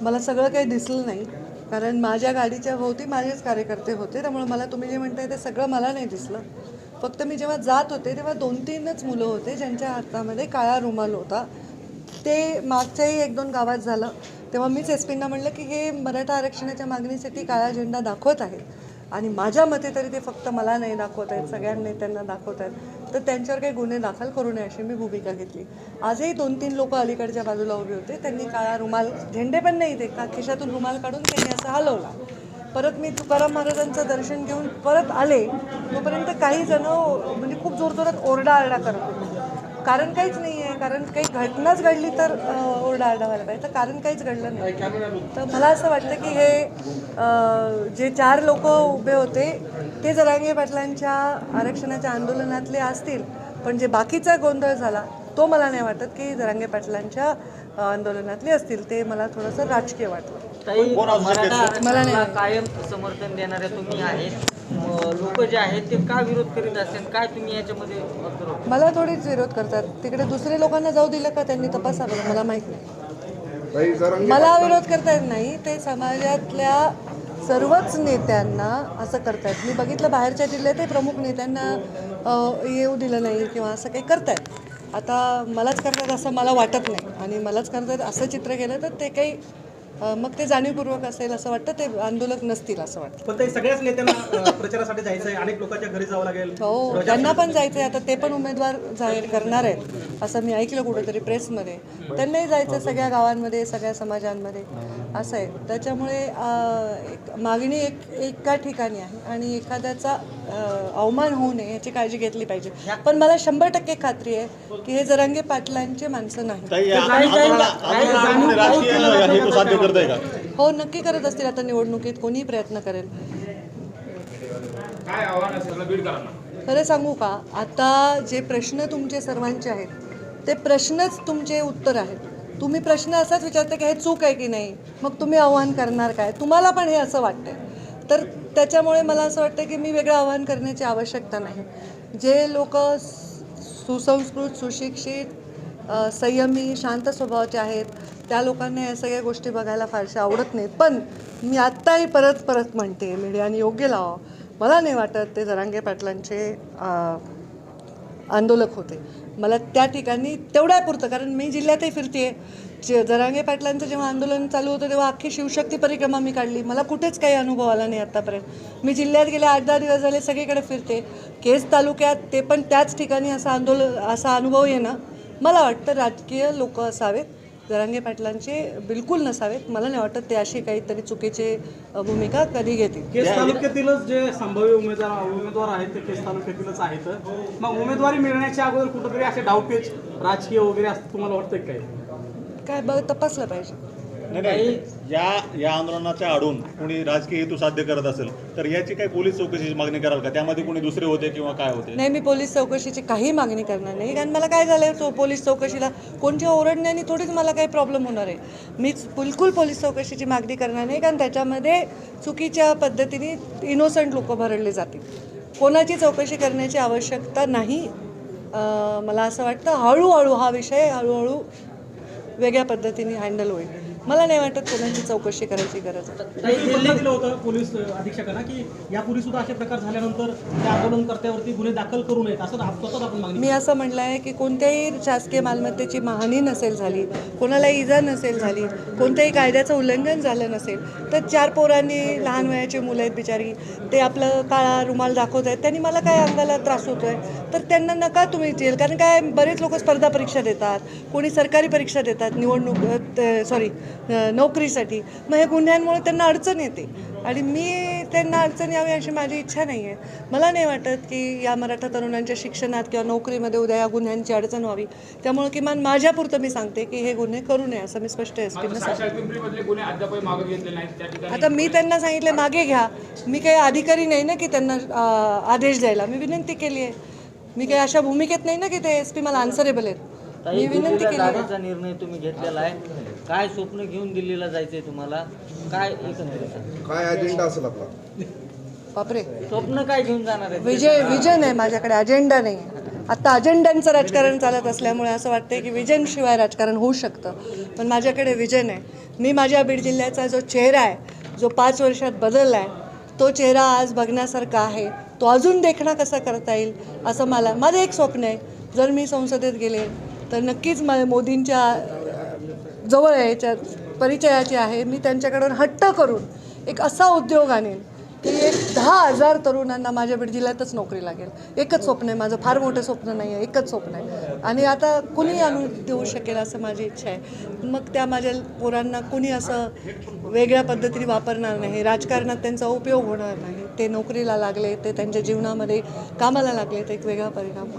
मला सगळं काही दिसलं नाही. कारण माझ्या गाडीच्या भोवती माझेच कार्यकर्ते होते. त्यामुळे मला तुम्ही जे म्हणताय ते सगळं मला नाही दिसलं. फक्त मी जेव्हा जात होते तेव्हा दोन तीनच मुलं होते ज्यांच्या हातामध्ये काळा रुमाल होता. ते मागच्याही एक दोन गावात झालं. तेव्हा मीच एस पींना म्हणलं की हे मराठा आरक्षणाच्या मागणीसाठी काळा झेंडा दाखवत आहेत. आणि माझ्या मते तरी ते फक्त मला नाही दाखवत आहेत सगळ्या नेत्यांना दाखवत आहेत. तर त्यांच्यावर काही गुन्हे दाखल करू नये अशी मी भूमिका घेतली. आजही दोन तीन लोक अलीकडच्या बाजूला उभे होते. त्यांनी काळा रुमाल झेंडे पण नाही ते का? खिशातून रुमाल काढून त्यांनी असं हलवला. परत मी तुकाराम महाराजांचं दर्शन घेऊन परत आले. तोपर्यंत काही जण म्हणजे खूप जोरजोरात ओरडाआरडा करत होते. कारण काहीच नाही आहे कारण काही घटनाच घडली तर ओरडाआरडा व्हायला पाहिजे. तर कारण काहीच घडलं नाही. तर मला असं वाटतं की हे जे चार लोक उभे होते ते जरांगे पाटलांच्या आरक्षणाच्या आंदोलनातले असतील पण जे बाकीचा गोंधळ झाला तो मला नाही वाटत की जरांगे पाटलांच्या आंदोलनातले असतील. ते मला थोडंसं राजकीय वाटलं मला नाही. कायम समर्थन देणाऱ्या तुम्ही आहेत. लोक जे आहेत ते का विरोध करीत असतील काय तुम्ही याच्यामध्ये observe मला थोडीच विरोध करतात. तिकडे दुसरे लोकांना जाऊ दिलं का त्यांनी तपासावं मला माहीत नाही. ताई जरांगे मला विरोध करता येत नाही. ते समाजातल्या सर्वच नेत्यांना असं करतायत. मी बघितलं बाहेरच्या जिल्ह्यातही प्रमुख नेत्यांना अ, येऊ दिलं नाही किंवा असं काही करतायत. आता मलाच करतात असं मला वाटत नाही. आणि मलाच करतात असं चित्र केलं तर ते काही मग ते जाणीवपूर्वक असेल असं वाटतं ते आंदोलक नसतील असं वाटतं. पण ते सगळ्याच नेत्यांना प्रचारासाठी जायचं आहे अनेक लोकांच्या घरी जावं लागेल. हो त्यांना पण जायचं आहे आता ते पण उमेदवार जाहीर करणार आहेत असं मी ऐकलं कुठेतरी प्रेसमध्ये. त्यांनाही जायचं सगळ्या गावांमध्ये सगळ्या समाजांमध्ये. असं आहे. त्याच्यामुळे अं, एक मागणी एक एका ठिकाणी आहे आणि एखाद्याचा अवमान होऊ नये याची काळजी घेतली पाहिजे. पण मला शंभर टक्के खात्री आहे की हे जरांगे पाटलांचे माणसं नाही. हो नक्की करत असतील आता निवडणुकीत कोणी प्रयत्न करेल. खरं सांगू का आता जे प्रश्न तुमचे सर्वांचे आहेत ते प्रश्नच तुमचे उत्तर आहेत. तुम्ही प्रश्न असाच विचारता की हे चूक आहे की नाही? मग तुम्ही आव्हान करणार काय? तुम्हाला पण हे असं वाटतंय. तर त्याच्यामुळे मला असं वाटतं की मी वेगळं आव्हान करण्याची आवश्यकता नाही. जे लोक सुसंस्कृत सुशिक्षित संयमी शांत स्वभावाचे आहेत त्या लोकांना या सगळ्या गोष्टी बघायला फारशा आवडत नाहीत. पण मी आत्ताही परत परत म्हणते मीडियाने योग्य लावा. मला नाही वाटत ते जरांगे पाटलांचे आंदोलक होते. मला त्या ठिकाणी तेवढ्यापुरतं कारण मी जिल्ह्यातही फिरते जे जरांगे पाटलांचं जेव्हा आंदोलन चालू होतं तेव्हा अख्खी शिवशक्ती परिक्रमा मी काढली. मला कुठेच काही अनुभव आला नाही आत्तापर्यंत मी जिल्ह्यात गेले आठ दहा दिवस झाले सगळीकडे फिरते. केस तालुक्यात ते पण त्याच ठिकाणी असं आंदोलन असा अनुभव येणं मला वाटतं राजकीय लोक असावेत. जरांगे पाटलांचे बिलकुल नसावेत. मला नाही वाटत ते अशी काहीतरी चुकीची भूमिका कधी घेतील. केस तालुक्यातीलच जे संभाव्य उमेदवार उमेदवार आहेत ते केस तालुक्यातीलच आहेत. मग उमेदवारी मिळण्याच्या अगोदर कुठंतरी असे डावपेच राजकीय वगैरे असं तुम्हाला वाटतंय काय काय बघ तपासलं पाहिजे. नाही नाही. या या आंदोलनाच्या आडून कोणी राजकीय हेतू साध्य करत असेल तर याची काही पोलीस चौकशीची मागणी कराल का? त्यामध्ये कोणी दुसरे होते किंवा काय होते? नाही मी पोलीस चौकशीची काही मागणी करणार नाही. कारण मला काय झालं तो पोलीस चौकशीला कोणच्या ओरडण्याने थोडीच मला काही प्रॉब्लेम होणार आहे. मी बिलकुल पोलीस चौकशीची मागणी करणार नाही कारण त्याच्यामध्ये चुकीच्या पद्धतीने इनोसंट लोक भरडले जातील. कोणाची चौकशी करण्याची आवश्यकता नाही. मला असं वाटतं हळूहळू हा विषय हळूहळू वेगळ्या पद्धतीने हँडल होईल. मला नाही वाटत कोणाची चौकशी करायची गरज आहे. त्यांनी पत्र दिलं होतं पोलीस अधीक्षकांना की यापूर्वी सुद्धा असे प्रकार झाल्यानंतर त्या आंदोलनकर्त्यावरती गुन्हे दाखल करू नयेत असं आप- स्वतःच आपण मागणी मी असं म्हटलं आहे की कोणत्याही शासकीय मालमत्तेची हानी नसेल झाली कोणाला इजा नसेल झाली कोणत्याही कायद्याचं उल्लंघन झालं नसेल तर चार पोरांनी लहान वयाची मुलं आहेत बिचारी ते आपलं काळा रुमाल दाखवत आहेत त्यांनी मला काय अंगाला त्रास होतो आहे तर त्यांना नका तुम्ही जेल कारण काय बरेच लोक स्पर्धा परीक्षा देतात कोणी सरकारी परीक्षा देतात निवडणूक सॉरी नोकरीसाठी. मग हे गुन्ह्यांमुळे त्यांना अडचण येते. आणि मी त्यांना अडचण यावी अशी माझी इच्छा नाही आहे मला नाही वाटत की या मराठा तरुणांच्या शिक्षणात किंवा नोकरीमध्ये उद्या या गुन्ह्यांची अडचण व्हावी. त्यामुळे किमान माझ्यापुरतं मी सांगते की हे गुन्हे करू नये असं मी स्पष्ट एस ठिकाणी आता मी त्यांना सांगितले मागे घ्या. मी काही अधिकारी नाही ना की त्यांना आदेश द्यायला. मी विनंती केली आहे. मी काही अशा भूमिकेत नाही ना की ते एस पी मला आन्सरेबल आहेत. मी विनंती केली निर्णय तुम्ही घेतलेला आहे. काय स्वप्न घेऊन दिल्लीला जायचंय तुम्हाला? काय एकंदरीत? काय अजेंडा असेल आपला? बापरे. स्वप्न काय घेऊन जाणार आहे? विजय विजन आहे माझ्याकडे अजेंडा नाही. आता अजेंड्यांचं राजकारण चालत असल्यामुळे असं वाटतं की विजनशिवाय राजकारण होऊ शकतं. पण माझ्याकडे विजन आहे मी माझ्या बीड जिल्ह्याचा जो चेहरा आहे जो पाच वर्षात बदलला आहे तो चेहरा आज बघण्यासारखा आहे. तो अजून देखणा कसा करता येईल असं मला माझं एक स्वप्न आहे. जर मी संसदेत गेले तर नक्कीच मला मोदींच्या जवळ याच्या परिचयाची आहे मी त्यांच्याकडून हट्ट करून एक असा उद्योग आणेन की एक दहा हजार तरुणांना माझ्या बीड जिल्ह्यातच नोकरी लागेल. एकच स्वप्न आहे माझं फार मोठं स्वप्न नाही आहे एकच स्वप्न आहे. आणि आता कुणी आणून देऊ शकेल असं माझी इच्छा आहे? मग त्या माझ्या पोरांना कुणी असं वेगळ्या पद्धतीने वापरणार नाही राजकारणात त्यांचा उपयोग होणार नाही. ते नोकरीला लागले ते त्यांच्या जीवनामध्ये कामाला लागले तर एक वेगळा परिणाम